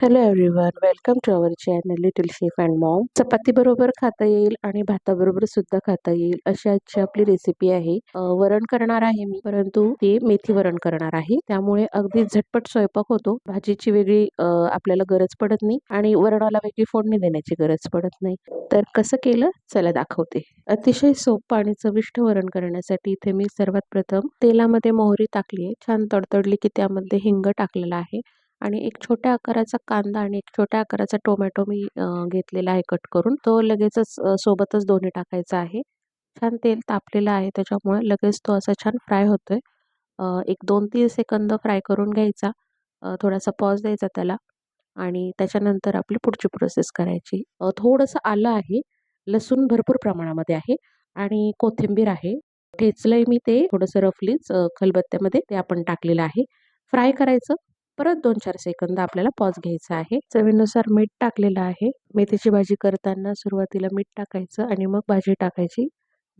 Hello everyone welcome to our channel Little Chef and Mom चपातीबरोबर खाता येईल आणि भाताबरोबर सुद्धा खाता येईल अशी आजची आपली रेसिपी आहे. वरण करणार आहे मी परंतु ते मेथी वरण करणार आहे. त्यामुळे अगदी झटपट स्वयंपाक होतो. भाजीची वेगळी आपल्याला गरज पडत नाही आणि वरणाला वेगळी फोडणी देण्याची गरज पडत नाही. तर कसं केलं? चला दाखवते. अतिशय सोपं आणि चविष्ट वरण करण्यासाठी इथे मी सर्वात प्रथम तेलामध्ये मोहरी टाकली आहे. छान तडतडली की त्यामध्ये हिंग टाकलेला आहे. आणि एक छोट्या आकाराचा कांदा आणि एक छोट्या आकाराचा टोमॅटो मी घेतलेला आहे कट करून. तो लगेचच सोबतच दोन्ही टाकायचा आहे. छान तेल तापलेलं आहे त्याच्यामुळे लगेच तो असा छान फ्राय होतोय. एक दोन तीन सेकंद फ्राय करून घ्यायचा. थोडासा पॉज द्यायचा त्याला आणि त्याच्यानंतर आपली पुढची प्रोसेस करायची. थोडंसं आलं आहे. लसूण भरपूर प्रमाणामध्ये आहे आणि कोथिंबीर आहे. ठेचलंय मी ते थोडंसं रफलीच खलबत्त्यामध्ये ते आपण टाकलेलं आहे. फ्राय करायचं. परत दोन चार सेकंद आपल्याला पॉज घ्यायचा आहे. चवीनुसार मीठ टाकलेलं आहे. मेथीची भाजी करताना सुरुवातीला मीठ टाकायचं आणि मग भाजी टाकायची.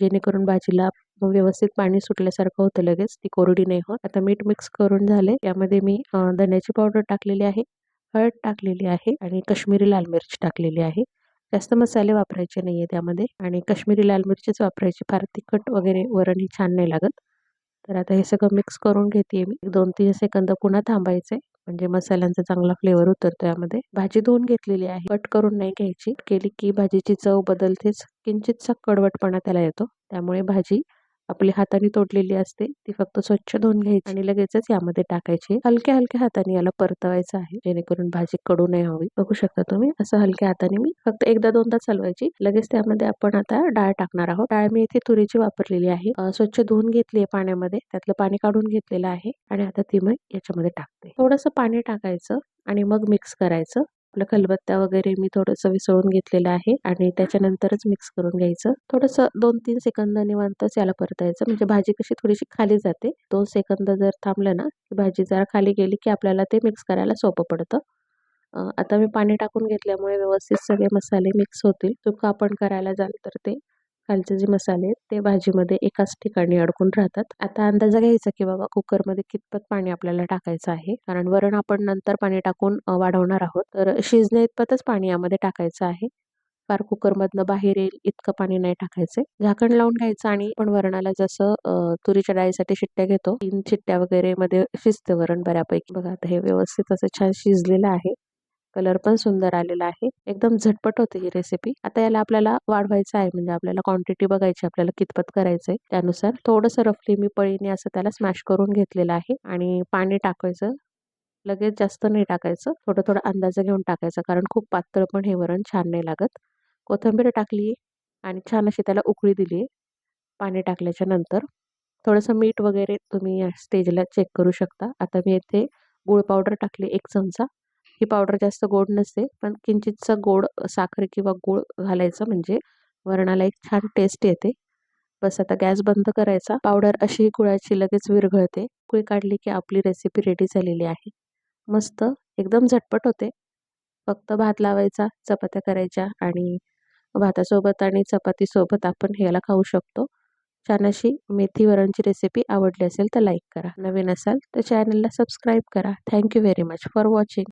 जेणेकरून भाजीला व्यवस्थित पाणी सुटल्यासारखं होतं लगेच. ती कोरडी नाही होत. आता मीठ मिक्स करून झाले यामध्ये मी धण्याची पावडर टाकलेली आहे. हळद टाकलेली आहे आणि कश्मीरी लाल मिरची टाकलेली आहे. जास्त मसाले वापरायचे नाहीये त्यामध्ये आणि कश्मीरी लाल मिरचीच वापरायची. फार तिखट वगैरे वरण ही छान नाही लागत. तर आता हे सगळं मिक्स करून घेते मी. दोन तीन सेकंद पुन्हा थांबायचे म्हणजे मसाल्यांचा चांगला फ्लेवर उतरतो यामध्ये भाजी धुवून घेतलेली आहे. कट करून नाही घ्यायची. केली की भाजीची चव बदलतेच. किंचितसा कडवटपणा त्याला येतो. त्यामुळे भाजी आपली हाताने तोडलेली असते ती फक्त स्वच्छ धुवून घ्यायची आणि लगेचच यामध्ये टाकायची. हलक्या हलक्या हाताने याला परतवायचं आहे जेणेकरून भाजी कडू नाही हवी. बघू शकता तुम्ही असं हलक्या हाताने मी फक्त एकदा दोनदा चालवायची. लगेच त्यामध्ये आपण आता डाळ टाकणार आहोत. डाळ मी इथे तुरीची वापरलेली आहे. स्वच्छ धुवून घेतली आहे पाण्यामध्ये त्यातलं पाणी काढून घेतलेलं आहे आणि आता ती मी याच्यामध्ये टाकते. थोडंसं पाणी टाकायचं आणि मग मिक्स करायचं. आपलं खलबत्ता वगैरे मी थोडंसं विसळून घेतलेलं आहे आणि त्याच्यानंतरच मिक्स करून घ्यायचं. थोडंसं दोन तीन सेकंद निवांतच याला परतायचं. म्हणजे भाजी कशी थोडीशी खाली जाते. दोन सेकंद जर थांबलं ना की भाजी जरा खाली गेली की आपल्याला ते मिक्स करायला सोपं पडतं. आता मी पाणी टाकून घेतल्यामुळे व्यवस्थित सगळे मसाले मिक्स होतील. तुमका आपण करायला जाल तर ते. खालचे जे मसाले आहेत ते भाजीमध्ये एकाच ठिकाणी अडकून राहतात. आता अंदाजा घ्यायचा की बाबा कुकरमध्ये कितपत पाणी आपल्याला टाकायचं आहे? कारण वरण आपण नंतर पाणी टाकून वाढवणार आहोत. तर शिजण्या इतपतच पाणी यामध्ये टाकायचं आहे. फार कुकरमधनं बाहेर येईल इतकं पाणी नाही टाकायचं झाकण लावून घ्यायचं आणि आपण वरणाला जसं तुरीच्या डाळीसाठी शिट्ट्या घेतो तीन शिट्ट्या वगैरे मध्ये शिजते वरण बऱ्यापैकी. बघा आता हे व्यवस्थित असं छान शिजलेलं आहे. कलर पण सुंदर आलेला आहे. एकदम झटपट होते ही रेसिपी आता याला आपल्याला वाढवायचं आहे. म्हणजे आपल्याला क्वांटिटी बघायची आपल्याला कितपत करायचंय. त्यानुसार थोडंसं रफली मी पळीने असं त्याला स्मॅश करून घेतलेलं आहे. आणि पाणी टाकायचं. लगेच जास्त नाही टाकायचं. थोडं थोडं अंदाज घेऊन टाकायचं. कारण खूप पातळ पण हे वरण छान नाही लागत. कोथिंबीर टाकली आणि छान अशी त्याला उकळी दिली. पाणी टाकल्याच्या नंतर थोडंसं मीठ वगैरे तुम्ही या स्टेजला चेक करू शकता. आता मी येथे गुळ पावडर टाकली एक चमचा. ही पावडर जास्त गोड नसते पण किंचितचा गोड साखर किंवा गूळ घालायचं म्हणजे वरणाला एक छान टेस्ट येते. बस आता गॅस बंद करायचा. पावडर अशी गुळाची लगेच विरघळते. कुळी काढली की आपली रेसिपी रेडी झालेली आहे. मस्त एकदम झटपट होते. फक्त भात लावायचा चपात्या करायच्या आणि भातासोबत आणि चपातीसोबत आपण ह्याला खाऊ शकतो. छान अशी मेथी वरणची रेसिपी आवडली असेल तर लाईक करा. नवीन असाल तर चॅनलला सबस्क्राईब करा. Thank you very much for watching